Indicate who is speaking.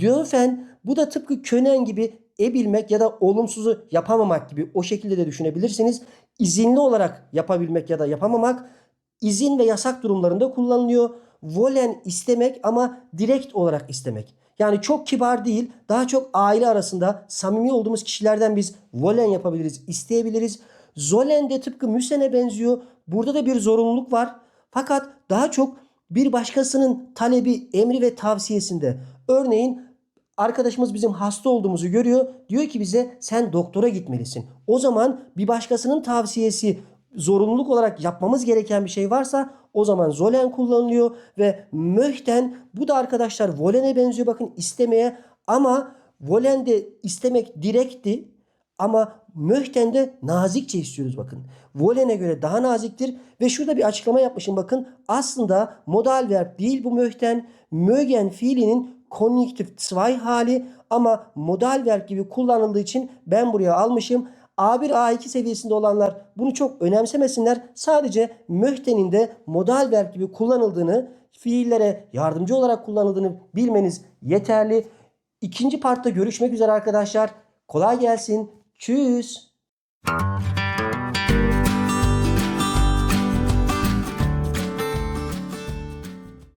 Speaker 1: Döfen bu da tıpkı könen gibi ebilmek ya da olumsuzu yapamamak gibi o şekilde de düşünebilirsiniz. İzinli olarak yapabilmek ya da yapamamak izin ve yasak durumlarında kullanılıyor. Volen istemek ama direkt olarak istemek. Yani çok kibar değil, daha çok aile arasında samimi olduğumuz kişilerden biz volen yapabiliriz, isteyebiliriz. Zolen de tıpkı müsene benziyor. Burada da bir zorunluluk var. Fakat daha çok bir başkasının talebi, emri ve tavsiyesinde. Örneğin arkadaşımız bizim hasta olduğumuzu görüyor. Diyor ki bize sen doktora gitmelisin. O zaman bir başkasının tavsiyesi zorunluluk olarak yapmamız gereken bir şey varsa o zaman zolen kullanılıyor ve möhten bu da arkadaşlar volene benziyor bakın istemeye ama volende istemek direkti ama möhten de nazikçe istiyoruz bakın. Volene göre daha naziktir ve şurada bir açıklama yapmışım bakın. Aslında modal verb değil bu möhten. Mögen fiilinin konjunktif zwei hali ama modal verb gibi kullanıldığı için ben buraya almışım. A1 A2 seviyesinde olanlar bunu çok önemsemesinler. Sadece möhtenin de modal verb gibi kullanıldığını, fiillere yardımcı olarak kullanıldığını bilmeniz yeterli. İkinci partta görüşmek üzere arkadaşlar. Kolay gelsin. Tschüss.